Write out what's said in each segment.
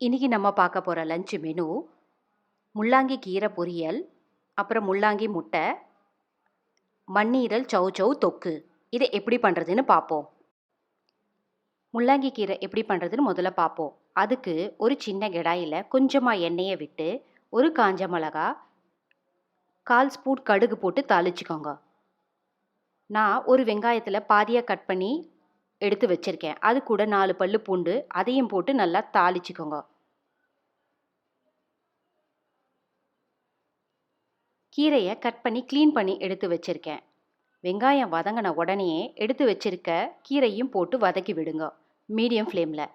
இன்னைக்கு நம்ம பார்க்க போகிற லஞ்ச் மெனு முள்ளாங்கி கீரை பொரியல் அப்புறம் முள்ளாங்கி முட்டை மண்ணீரல் சவு சவு தொக்கு. இதை எப்படி பண்ணுறதுன்னு பார்ப்போம். முள்ளாங்கி கீரை எப்படி பண்ணுறதுன்னு முதல்ல பார்ப்போம். அதுக்கு ஒரு சின்ன கிடாயில் கொஞ்சமாக எண்ணெயை விட்டு ஒரு காஞ்ச மிளகா கால் ஸ்பூன் கடுகு போட்டு தாளிச்சுக்கோங்க. நான் ஒரு வெங்காயத்தில் பாதியாக கட் பண்ணி எடுத்து வச்சுருக்கேன். அது கூட நாலு பல்லு பூண்டு அதையும் போட்டு நல்லா தாளிச்சுக்கோங்க. கீரையை கட் பண்ணி க்ளீன் பண்ணி எடுத்து வச்சுருக்கேன். வெங்காயம் வதங்கின உடனேயே எடுத்து வச்சிருக்க கீரையும் போட்டு வதக்கி விடுங்க மீடியம் ஃப்ளேமில்.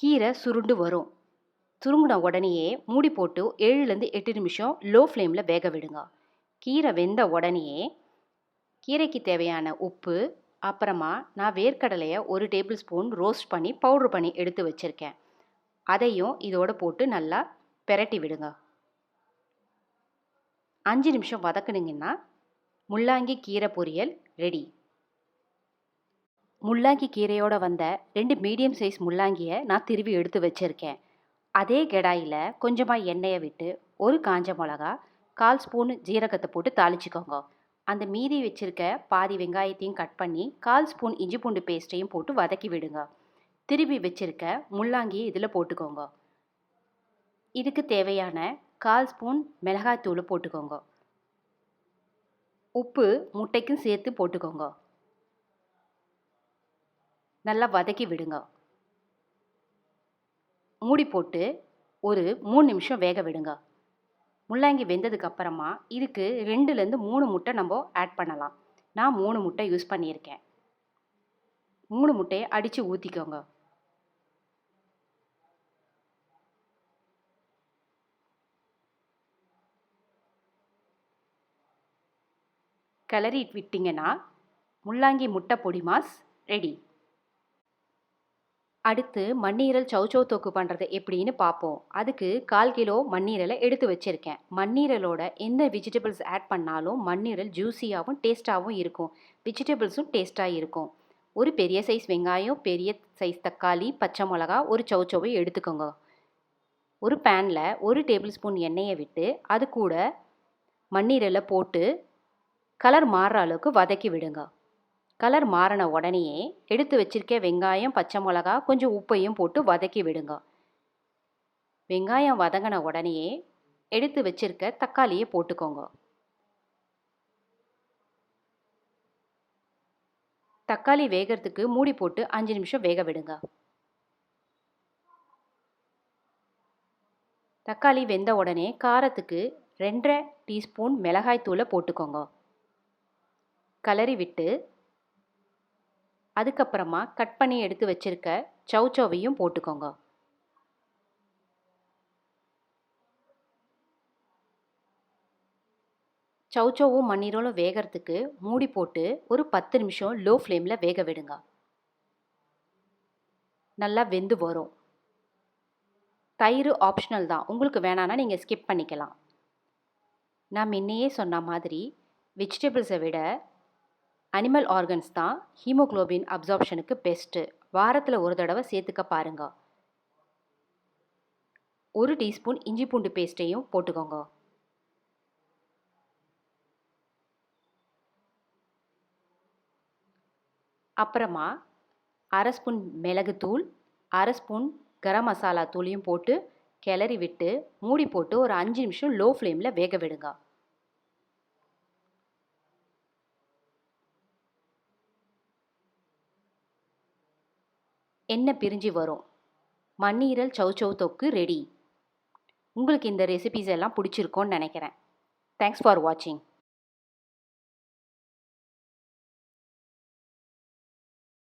கீரை சுருண்டு வரும். துருங்கின உடனேயே மூடி போட்டு ஏழுலேருந்து எட்டு நிமிஷம் லோ ஃப்ளேமில் வேக விடுங்க. கீரை வெந்த உடனேயே கீரைக்கு தேவையான உப்பு அப்புறமா நான் வேர்க்கடலையை ஒரு டேபிள் ஸ்பூன் ரோஸ்ட் பண்ணி பவுட்ரு பண்ணி எடுத்து வச்சுருக்கேன். அதையும் இதோட போட்டு நல்லா பெரட்டி விடுங்க. அஞ்சு நிமிஷம் வதக்குனிங்கன்னா முள்ளாங்கி கீரை பொரியல் ரெடி முள்ளாங்கி கீரையோடு வந்த ரெண்டு மீடியம் சைஸ் முள்ளாங்கியை நான் திருவி எடுத்து வச்சுருக்கேன். அதே கெடாயில் கொஞ்சமாக எண்ணெயை விட்டு ஒரு காஞ்ச மிளகா கால் ஸ்பூன் ஜீரகத்தை போட்டு தாளிச்சுக்கோங்க. அந்த மீதி வச்சுருக்க பாதி வெங்காயத்தையும் கட் பண்ணி கால் ஸ்பூன் இஞ்சி பூண்டு பேஸ்ட்டையும் போட்டு வதக்கி விடுங்க. திருப்பி வச்சுருக்க முள்ளாங்கி இதில் போட்டுக்கோங்க. இதுக்கு தேவையான கால் ஸ்பூன் மிளகாய்த்தூள் போட்டுக்கோங்க. உப்பு முட்டைக்கும் சேர்த்து போட்டுக்கோங்க. நல்லா வதக்கி விடுங்க. மூடி போட்டு ஒரு மூணு நிமிஷம் வேக விடுங்க. முள்ளாங்கி வெந்ததுக்கு அப்புறமா இதுக்கு ரெண்டுலேருந்து மூணு முட்டை நம்ம ஆட் பண்ணலாம். நான் மூணு முட்டை யூஸ் பண்ணியிருக்கேன். மூணு முட்டையை அடித்து ஊற்றிக்கோங்க கிளறி விட்டிங்கன்னா முள்ளாங்கி முட்டை பொடி மாஸ் ரெடி அடுத்து மண்ணீரல் சௌச்சௌ தொக்கு பண்ணுறது எப்படின்னு பார்ப்போம் அதுக்கு கால் கிலோ மண்ணீரலை எடுத்து வச்சுருக்கேன். மண்ணீரலோட எந்த வெஜிடபிள்ஸ் ஆட் பண்ணாலும் மண்ணீரல் ஜூஸியாகவும் டேஸ்ட்டாகவும் இருக்கும். வெஜிடபிள்ஸும் டேஸ்ட்டாக இருக்கும். ஒரு பெரிய சைஸ் வெங்காயம் பெரிய சைஸ் தக்காளி பச்சை மிளகா ஒரு சௌச்சௌவை எடுத்துக்கோங்க. ஒரு பேனில் ஒரு டேபிள் ஸ்பூன் எண்ணெயை விட்டு அது கூட மண்ணீரலை போட்டு கலர் மாறுற அளவுக்கு வதக்கி விடுங்க. கலர் மாறின உடனேயே எடுத்து வச்சிருக்க வெங்காயம் பச்சை மிளகா கொஞ்சம் உப்பையும் போட்டு வதக்கி விடுங்க. வெங்காயம் வதங்கின உடனேயே எடுத்து வச்சிருக்க தக்காளியை போட்டுக்கோங்க. தக்காளி வேகிறதுக்கு மூடி போட்டு அஞ்சு நிமிஷம் வேக விடுங்க. தக்காளி வெந்த உடனே காரத்துக்கு ரெண்டரை டீஸ்பூன் மிளகாய் தூளை போட்டுக்கோங்க. கலரி விட்டு அதுக்கப்புறமா கட் பண்ணி எடுத்து வச்சிருக்க சௌச்சௌவையும் போட்டுக்கோங்க. சௌச்சௌவும் மண்ணீரலும் வேகிறதுக்கு மூடி போட்டு ஒரு பத்து நிமிஷம் லோ ஃப்ளேமில் வேக விடுங்க. நல்லா வெந்து வரும். தயிர் ஆப்ஷனல் தான். உங்களுக்கு வேணான்னா நீங்கள் ஸ்கிப் பண்ணிக்கலாம். நான் முன்னையே சொன்ன மாதிரி வெஜிடபிள்ஸை விட அனிமல் ஆர்கன்ஸ் தான் ஹீமோக்ளோபின் அப்சார்ப்ஷனுக்கு பெஸ்ட்டு வாரத்தில் ஒரு தடவை சேர்த்துக்க பாருங்க. ஒரு டீஸ்பூன் இஞ்சி பூண்டு பேஸ்ட்டையும் போட்டுக்கோங்க. அப்புறமா அரை ஸ்பூன் மிளகுத்தூள் அரை ஸ்பூன் கரம் மசாலா தூளையும் போட்டு கிளறி விட்டு மூடி போட்டு ஒரு அஞ்சு நிமிஷம் லோ ஃப்ளேமில் வேக விடுங்க. என்ன பிரிஞ்சு வரும்? மண்ணீரல் சௌச்சௌ தொக்கு ரெடி உங்களுக்கு இந்த ரெசிபிஸ் எல்லாம் பிடிச்சிருக்கோன்னு நினைக்கிறேன். தேங்க்ஸ் ஃபார் வாட்சிங்